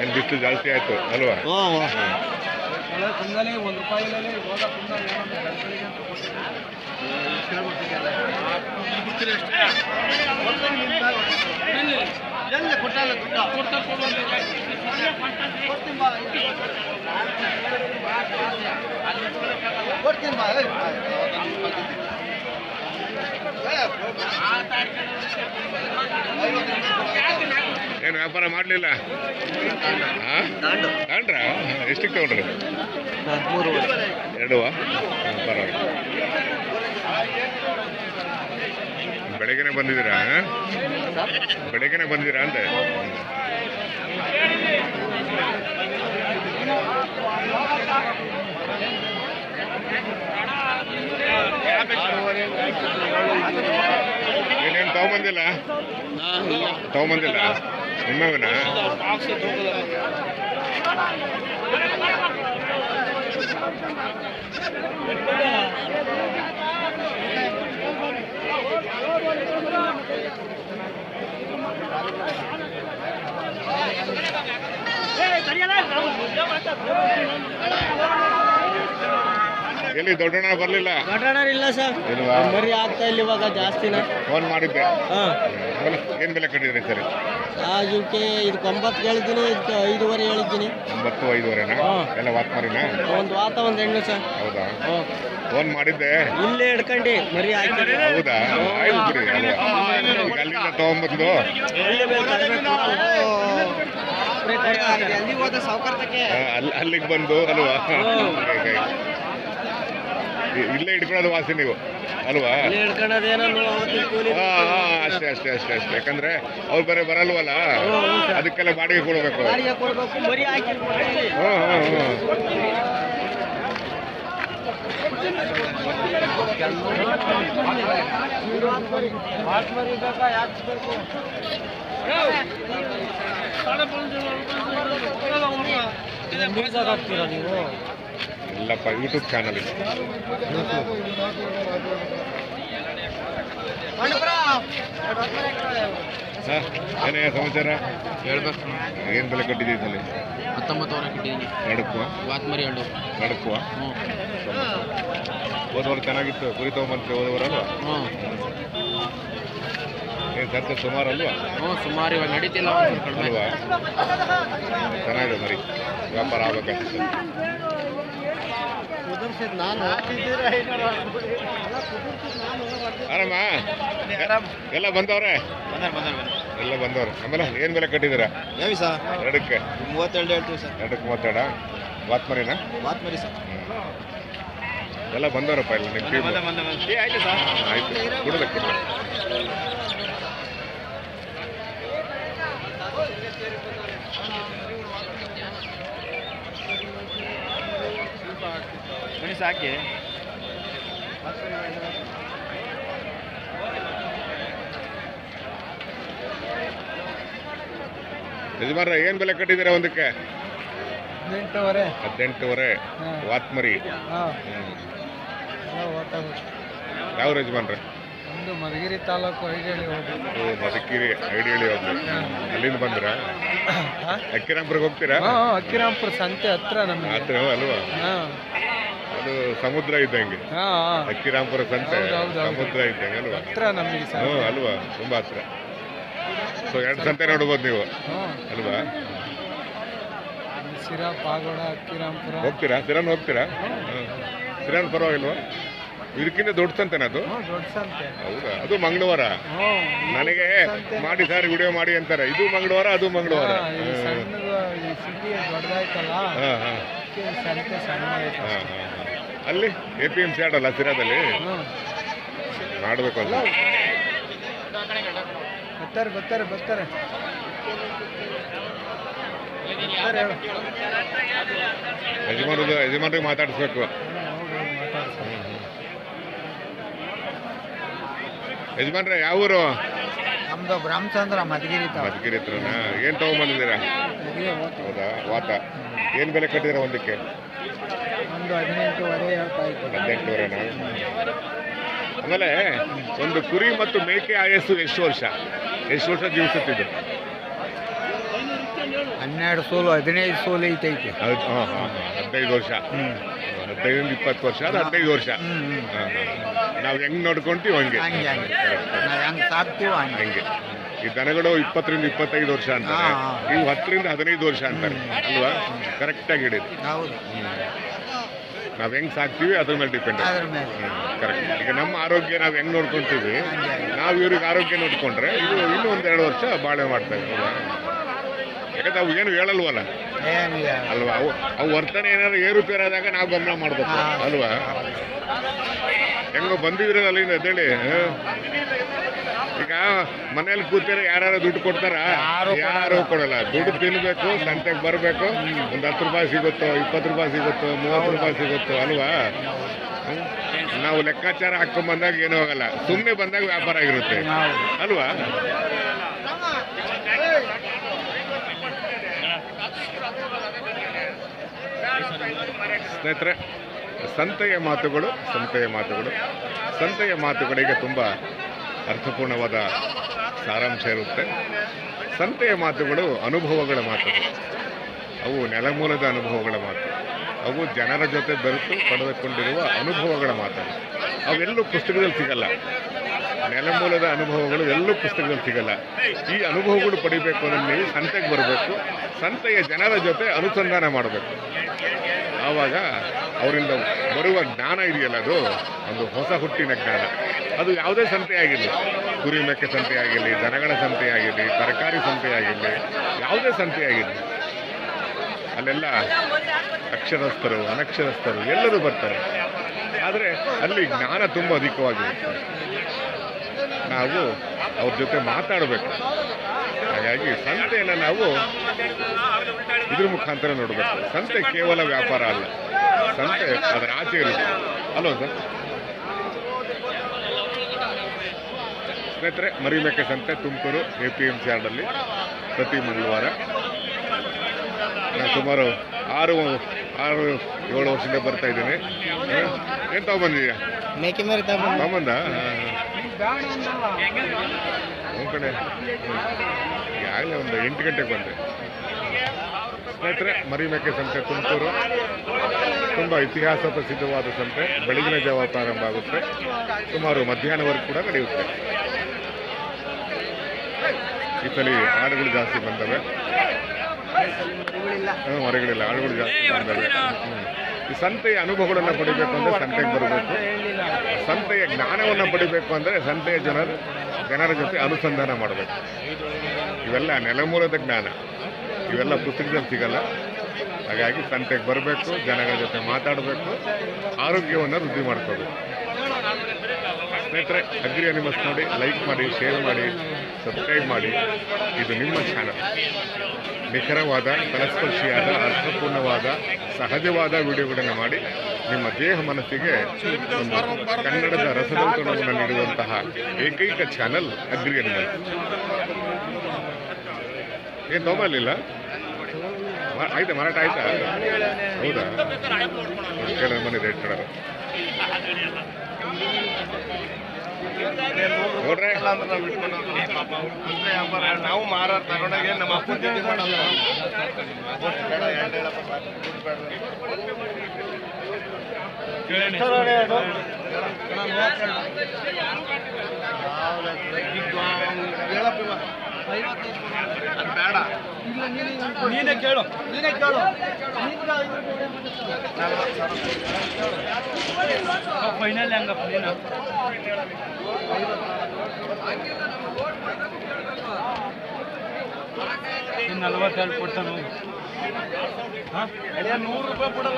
ಏನು ಬಿಸಿಲು ಜಾಸ್ತಿ ಆಯ್ತು ಅಲ್ವಾ ಕುಂದಲಿ ಒಂದು ರೂಪಾಯಿ ಹೋದ ಕುಂದಲಿ ಏನಂದ್ರೆ ಗಂಟಲಿಗೆ ಅಂತ ಕೊಟ್ಟಿದ್ದೀನಿ. ಎಲ್ಲಿ ಕೊಟ್ಟಲ್ಲ ದುಡ್ಡು? ಕೊಡ್ತೀನಿ ಬಾ. ಕೊಡ್ತೀನಿ ಬಾ, ಏಯ್. ಏನು ವ್ಯಾಪಾರ ಮಾಡಲಿಲ್ಲ? ತಗೊಂಡ್ರ ಎಷ್ಟಕ್ಕೆ ತಗೊಂಡ್ರಿ? ಎರಡು ಪರವಾಗಿಲ್ಲ. ಬೆಳಗ್ಗೆನೆ ಬಂದಿದ್ದೀರಾ ಬೆಳಗ್ಗೆನೆ ಬಂದಿದ್ದೀರಾ ಅಂದೆ? ತಗೊಂಬಂದಿಲ್ಲ ತಗೊಂಬಂದಿಲ್ಲ ನಿಮ್ಮವನ ಎಲ್ಲಿ ದೊಡ್ಡಣ್ಣ ಬರಲಿಲ್ಲ? ಇಲ್ಲ ಸರ್. ಇಲ್ವಾ? ಮರಿ ಆಗ್ತಾ ಇಲ್ಲ ಇವಾಗ ಜಾಸ್ತಿನ. ಫೋನ್ ಮಾಡಿದ್ದೆ. ಹಾಂ. ಏನು ಬೆಲೆ ಕಟ್ಟಿದ್ರಿ ಸರಿ? ಇವಕ್ಕೆ ಇದಕ್ಕೆ ಒಂಬತ್ತು ಹೇಳಿದ್ದೀನಿ ಇದಕ್ಕೆ ಐದುವರೆ ಹೇಳಿದ್ದೀನಿ. ಒಂಬತ್ತು ಐದುವರೆನಾ? ಹಾ. ಎಲ್ಲ ವಾತ್ ಮಾರಿನಾ ಒಂದು ವಾತ ಒಂದು ಹೆಣ್ಣು ಸರ್. ಹೌದಾ? ಹ್ಞೂ ಫೋನ್ ಮಾಡಿದ್ದೆ. ಇಲ್ಲೇ ಹಿಡ್ಕೊಂಡು ಮರಿ ಹಾಕಿ. ಹೌದಾ? ಆಯ್ತು ಬಿಡಿ ಅಲ್ವಾ? ಈಗ ಅಲ್ಲಿಂದ ತಗೊಂಬಂದು. ಎಲ್ಲಿ ಆ, ಅಲ್ಲಿಗೆ ಬಂದು ಅಲ್ವಾ? ಇಲ್ಲೇ ಹಿಡ್ಕೊಳ್ಳೋದು ವಾಸಿ ನೀವು ಅಲ್ವಾ ಹಾಂ ಹಾಂ ಹಾ ಹಾ ಅಷ್ಟೇ ಅಷ್ಟೇ ಅಷ್ಟೇ ಅಷ್ಟೇ ಯಾಕಂದ್ರೆ ಅವ್ರು ಬೇರೆ ಬರಲ್ವಲ್ಲ ಅದಕ್ಕೆಲ್ಲ ಬಾಡಿಗೆ ಕೊಡ್ಬೇಕು ಯಾಕೆ ಬೇಕು ಹಾಕ್ತೀರಾ ನೀವು ಇಲ್ಲಪ್ಪ ಯೂಟ್ಯೂಬ್ ಚಾನಲ್ ಇದೆ. ಹಾಂ ಏನೇ ಸಮಾಚಾರ? ಹೇಳ್ಬೇಕು ಏನು ಬೆಲೆ ಕಟ್ಟಿದ್ದೀವಿ ಸಲ? ಹತ್ತೊಂಬತ್ತುವರೆ ಕೊಟ್ಟಿದ್ದೀನಿ. ನಡುಕುವ? ವಾತ್ಮರಿ ಹಣ್ಣು. ನಡುಕುವ? ಹೋದವರು ಚೆನ್ನಾಗಿತ್ತು. ಕುರಿ ತೊಗೊಂಬಂತ್ರಿ ಹೋದವರಲ್ವಾ ಹ್ಞೂ ಏನು ಖರ್ಚು ಸುಮಾರು ಅಲ್ವಾ? ಹ್ಞೂ ಸುಮಾರು ಇವಾಗ ನಡೀತಿಲ್ಲ ಅಲ್ವಾ? ಚೆನ್ನಾಗಿದೆ ಮರಿ. ವ್ಯಾಪಾರ ಆಗ್ಬೇಕಂತ ನಾನು ಆರಾಮ? ಎಲ್ಲ ಬಂದವ್ರೆ? ಎಲ್ಲ ಬಂದವ್ರೆ. ಆಮೇಲೆ ಏನು ಬೆಲೆ ಕಟ್ಟಿದ್ದೀರಾ? ಎರಡಕ್ಕೆ. ಮೂವತ್ತೆರಡು ಹೇಳ್ತೀವಿ ಸರ್. ಎರಡಕ್ಕೆ ಮೂವತ್ತೆರಡ? ವಾತ್ ಮರಿನಾ ಮಾತು ಮರಿ ಸರ್. ಎಲ್ಲ ಬಂದವರಪ್ಪ ಇಲ್ಲ ನಿಮ್ಮ ಆಯ್ತು ಸರ್ ಆಯ್ತು. ಕೊಡಲೆ ಮಣಿ ಸಾಕಿ. ಯಜಮಾನ್ರ ಏನು ಬೆಲೆ ಕಟ್ಟಿದ್ದೀರಾ ಒಂದಕ್ಕೆ? ಹದಿನೆಂಟೂವರೆ. ಹದಿನೆಂಟುವರೆ. ವಾತ್ಮರಿ. ಯಾವ ಯಜಮಾನ್ರ? ಒಂದು ಮಧುಗಿರಿ ತಾಲೂಕು ಐಡಿಹಳ್ಳಿ ಹೋಗಿ ಓ ಮದಕಿರಿ ಐಡಿಯಳಿ ಹೋಗ್ಲಿ ಅಲ್ಲಿಂದ ಬಂದ್ರ? ಅಕ್ಕಿರಾಂಪುರಕ್ಕೆ ಹೋಗ್ತೀರಾ? ಹಾಂ ಅಕ್ಕಿರಾಂಪುರ ಸಂತೆ ಹತ್ರ ನಮ್ಗೆ. ಹತ್ರ ಅಲ್ವಾ? ಅದು ಸಮುದ್ರ ಇದ್ದಂಗೆ. ಹಾಂ ಅಕ್ಕಿರಾಂಪುರ ಸಂತೆ. ಸಮುದ್ರ ಇದ್ದಂಗೆ ಅಲ್ವಾ? ಹ್ಞೂ ಅಲ್ವಾ? ತುಂಬ ಹತ್ರ. ಸೊ ಎರಡು ಸಂತೆ ನೋಡ್ಬೋದು ನೀವು. ಅಲ್ವಾ? ಹೋಗ್ತೀರಾ? ಸಿರಾನ್ ಹೋಗ್ತೀರಾ? ಸಿರಾನ್ ಪರವಾಗಿಲ್ವಾ? ಇದಕ್ಕಿಂತ ದೊಡ್ಡ ಸಂತೆನ ಅದು? ಹೌದಾ? ಅದು ಮಂಗಳವಾರ. ನನಗೆ ಮಾಡಿ ಸರ್ ವಿಡಿಯೋ ಮಾಡಿ ಅಂತಾರೆ. ಇದು ಮಂಗಳವಾರ ಅದು ಮಂಗಳವಾರ. ಹಾಂ ಹಾಂ ಹಾಂ. ಅಲ್ಲಿ ಎ ಪಿ ಎಂ ಸಿ ಆಡಲ್ಲ ಸಿರಾದಲ್ಲಿ. ಮಾಡಬೇಕು ಅಂತ. ಬರ್ತಾರೆ ಬರ್ತಾರೆ ಬರ್ತಾರೆ. ಯಜಮಾನ್ರಿಗೆ ಮಾತಾಡಿಸ್ಬೇಕು. ಯಜಮಾನ್ರ ಯಾವ ಊರು? ನಮ್ದು ಬ್ರಹ್ಮಚಂದ್ರ ಮಧುಗಿರಿ ಮಧುಗಿರಿ ಹತ್ರನಾ? ಏನು ತೊಗೊಂಬಂದಿದ್ದೀರಾ? ಹೌದಾ? ವಾತ ಏನು ಬೆಲೆ ಕಟ್ಟಿದ್ದೀರಾ ಒಂದಕ್ಕೆ? ಒಂದು ಹದಿನೆಂಟುವರೆ ಹೇಳ್ತಾ ಇತ್ತು. ಹದಿನೆಂಟುವರೆನಾ? ಆಮೇಲೆ ಒಂದು ಕುರಿ ಮತ್ತು ಮೇಕೆ ಆಯಸ್ಸು ಎಷ್ಟು ವರ್ಷ? ಎಷ್ಟು ವರ್ಷ ಜೀವಿಸುತ್ತಿದ್ದು? ಹನ್ನೆರಡು ಸೋಲು ಹದಿನೈದು ಸೋಲು ಐತೈತೆ. ಹೌದು ಹಾಂ ಹಾಂ ಹಾಂ ಹದಿನೈದು ವರ್ಷ. ಹದಿನೈದು ಇಪ್ಪತ್ತು ವರ್ಷ ಅದು ಹದಿನೈದು ವರ್ಷ. ನಾವು ಹೆಂಗ್ ನೋಡ್ಕೊಂತೀವಿ ಹಂಗೆ. ಹಂಗೆ ಹಂಗೆ. ನಾವು ಹೆಂಗೆ ಸಾಕ್ತೀವೋ ಹಂಗೆ. ಹಂಗೆ. ಈ ದನಗಳು ಇಪ್ಪತ್ತರಿಂದ ಇಪ್ಪತ್ತೈದು ವರ್ಷ ಅಂತಾರೆ. ನೀವು. ಇವು ಹತ್ತರಿಂದ ಹದಿನೈದು ವರ್ಷ ಅಂತಾರೆ. ಅಲ್ವಾ? ಕರೆಕ್ಟಾಗಿ ಹಿಡಿದು ಹೌದು. ನಾವು ಹೆಂಗ್ ಸಾಕ್ತೀವಿ ಅದ್ರ ಮೇಲೆ ಡಿಪೆಂಡ್ ಅದ್ರ ಮೇಲೆ. ಕರೆಕ್ಟ್ ಈಗ ನಮ್ಮ ಆರೋಗ್ಯ ನಾವು ಹೆಂಗ್ ನೋಡ್ಕೊಂತೀವಿ. ನಾವು ಇವ್ರಿಗೆ ಆರೋಗ್ಯ ನೋಡ್ಕೊಂಡ್ರೆ ಇದು ಇನ್ನೂ ಒಂದೆರಡು ವರ್ಷ ಬಾಳೆ ಮಾಡ್ತಾರೆ ಯಾಕಂದ್ರೆ ಅವು ಏನು ಹೇಳಲ್ವಲ್ಲ? ಅಲ್ವಾ? ಅವು ಅವು ವರ್ತನೆ ಏನಾದ್ರು ಏರುಪೇರಾದಾಗ ನಾವು ಗಮನ ಮಾಡ್ಬೇಕು. ಅಲ್ವಾ? ಹೆಂಗೋ ಬಂದಿದ್ರಲ್ಲ ಅಲ್ಲಿಂದ ಅದೇಳಿ ಹ? ಈಗ ಮನೇಲಿ ಕೂತಿರ ಯಾರು ದುಡ್ಡು ಕೊಡ್ತಾರ? ಯಾರು ಕೊಡಲ್ಲ. ದುಡ್ಡು ತಿನ್ಬೇಕು ಸಂತೆಗೆ ಬರಬೇಕು. ಒಂದು ಹತ್ತು ರೂಪಾಯಿ ಸಿಗುತ್ತೋ ಇಪ್ಪತ್ತು ರೂಪಾಯಿ ಸಿಗುತ್ತೋ ಮೂವತ್ತು ರೂಪಾಯಿ ಸಿಗುತ್ತೋ ಅಲ್ವಾ? ನಾವು ಲೆಕ್ಕಾಚಾರ ಹಾಕೊಂಡ್ ಬಂದಾಗ ಏನೂ ಆಗಲ್ಲ. ಸುಮ್ಮನೆ ಬಂದಾಗ ವ್ಯಾಪಾರ ಆಗಿರುತ್ತೆ. ಅಲ್ವಾ? ಸ್ನೇಹಿತರೆ ಸಂತೆಯ ಮಾತುಗಳು ಸಂತೆಯ ಮಾತುಗಳು. ಸಂತೆಯ ಮಾತುಗಳಿಗೆ ತುಂಬ ಅರ್ಥಪೂರ್ಣವಾದ ಸಾರಾಂಶ ಇರುತ್ತೆ. ಸಂತೆಯ ಮಾತುಗಳು ಅನುಭವಗಳ ಮಾತುಗಳು ಅವು ನೆಲಮೂಲದ ಅನುಭವಗಳ ಮಾತು. ಅವು ಜನರ ಜೊತೆ ಬೆರೆತು ಪಡೆದುಕೊಂಡಿರುವ ಅನುಭವಗಳ ಮಾತುಗಳು ಅವೆಲ್ಲೂ ಪುಸ್ತಕದಲ್ಲಿ ಸಿಗಲ್ಲ. ನೆಲಮೂಲದ ಅನುಭವಗಳು ಎಲ್ಲೂ ಪುಸ್ತಕದಲ್ಲಿ ಸಿಗಲ್ಲ. ಈ ಅನುಭವಗಳು ಪಡಿಬೇಕು ಅಂದರೆ ನೀವು ಸಂತೆಗೆ ಬರಬೇಕು. ಸಂತೆಯ ಜನರ ಜೊತೆ ಅನುಸಂಧಾನ ಮಾಡಬೇಕು. ಆವಾಗ ಅವರಿಂದ ಬರುವ ಜ್ಞಾನ ಇದೆಯಲ್ಲ ಅದು? ಒಂದು ಹೊಸ ಹುಟ್ಟಿನ ಜ್ಞಾನ. ಅದು ಯಾವುದೇ ಸಂತೆ ಆಗಿರಲಿ. ಕುರಿ ಮೇಕೆ ಸಂತೆ ಆಗಿರಲಿ, ದನಗಳ ಸಂತೆ ಆಗಿರಲಿ, ತರಕಾರಿ ಸಂತೆ ಆಗಿರಲಿ, ಯಾವುದೇ ಸಂತೆ ಆಗಿರಲಿ. ಅಲ್ಲೆಲ್ಲ ಅಕ್ಷರಸ್ಥರು, ಅನಕ್ಷರಸ್ಥರು ಎಲ್ಲರೂ ಬರ್ತಾರೆ. ಆದರೆ ಅಲ್ಲಿ ಜ್ಞಾನ ತುಂಬ ಅಧಿಕವಾಗಿರುತ್ತೆ. ನಾವು ಅವ್ರ ಜೊತೆ ಮಾತಾಡಬೇಕು. ಹಾಗಾಗಿ ಸಂತೆಯನ್ನು ನಾವು ಇದ್ರ ಮುಖಾಂತರ ನೋಡಬೇಕು. ಸಂತೆ ಕೇವಲ ವ್ಯಾಪಾರ ಅಲ್ಲ. ಸಂತೆ ಅದರ ಆಚೆ ಇರುತ್ತೆ. ಅಲ್ವಾ ಸರ್? ಸ್ನೇಹಿತರೆ ಮರಿಬೇಕೆ ಸಂತೆ Tumakuru A P M C ಆರ್ಡಲ್ಲಿ ಪ್ರತಿ ಮಂಗಳವಾರ. ನಾನು ಸುಮಾರು ಆರು ಆರು ಏಳು ವರ್ಷದಿಂದ ಬರ್ತಾ ಇದ್ದೀನಿ. ಏನು ತಗೊಂಬಂದಿದ್ಯಾ ತಗೊಂಬಂದ ಒಂದು ಕಡೆ ಆಗಲೇ ಒಂದು ಎಂಟು ಗಂಟೆಗೆ ಬಂದೆ. ಸ್ನೇಹಿತರೆ ಮರಿಮೇಕೆ ಸಂತೆ ತುಮಕೂರು. ತುಂಬ ಇತಿಹಾಸ ಪ್ರಸಿದ್ಧವಾದ ಸಂತೆ. ಬೆಳಗಿನ ಜಾವ ಪ್ರಾರಂಭ ಆಗುತ್ತೆ. ಸುಮಾರು ಮಧ್ಯಾಹ್ನವರೆಗೂ ಕೂಡ ನಡೆಯುತ್ತೆ. ಈ ಸಲ ಆಡುಗಳು ಜಾಸ್ತಿ ಬಂದವೆ. ಮರಗಳಿಲ್ಲ. ಆಳುಗಳು ಜಾಸ್ತಿ ಬಂದವೆ. ಹ್ಮ್. ಈ ಸಂತೆಯ ಅನುಭವಗಳನ್ನು ಪಡಿಬೇಕು ಅಂದರೆ ಸಂತೆಗೆ ಬರಬೇಕು. ಸಂತೆಯ ಜ್ಞಾನವನ್ನು ಪಡಿಬೇಕು ಅಂದರೆ ಸಂತೆಯ ಜನರು ಜನರ ಜೊತೆ ಅನುಸಂಧಾನ ಮಾಡಬೇಕು. ಇವೆಲ್ಲ ನೆಲಮೂಲದ ಜ್ಞಾನ. ಇವೆಲ್ಲ ಪುಸ್ತಕದಲ್ಲಿ ಸಿಗಲ್ಲ. ಹಾಗಾಗಿ ಸಂತೆಗೆ ಬರಬೇಕು ಜನಗಳ ಜೊತೆ ಮಾತಾಡಬೇಕು ಆರೋಗ್ಯವನ್ನು ವೃದ್ಧಿ ಮಾಡ್ಕೋಬೇಕು. ಸ್ನೇಹಿತರೆ, ಅಗ್ರಿ ಅನಿಮಲ್ಸ್ ನೋಡಿ ಲೈಕ್ ಮಾಡಿ ಶೇರ್ ಮಾಡಿ ಸಬ್ಸ್ಕ್ರೈಬ್ ಮಾಡಿ. ಇದು ನಿಮ್ಮ ಚಾನಲ್ ನಿಖರವಾದ, ತಲಸ್ಪರ್ಶಿಯಾದ, ಅರ್ಥಪೂರ್ಣವಾದ, ಸಹಜವಾದ ವಿಡಿಯೋಗಳನ್ನು ಮಾಡಿ ನಿಮ್ಮ ದೇಹ ಮನಸ್ಸಿಗೆ ಕನ್ನಡದ ರಸದೌತಣವನ್ನು ನೀಡುವಂತಹ ಏಕೈಕ ಚಾನಲ್ ಅಗ್ರಿ ಅನಿಮಲ್ ಏನು ತೊಗೊಂಬರ್ಲಿಲ್ಲ ಮಾ- ಆಯ್ತಾ, ಮಾರಾಟ ಆಯ್ತಾ? ಹೌದಾ? ರೇಟ್ ನಾವು ಮಾರಾಟ ತಗೊಂಡಾಗ ನಮ್ಮ ಅಪ್ಪ ಬೇಡ ನೀನೇ ಕೇಳು. ನೀನೇ ಕೇಳು. ಫೈನಲ್ ಹೆಂಗಪ್ಪ ನೀನು ನಲವತ್ತೆರಡು ಕೊಡ್ತಾನು ನೂರು ರೂಪಾಯಿ ಕೊಡಲ್ಲ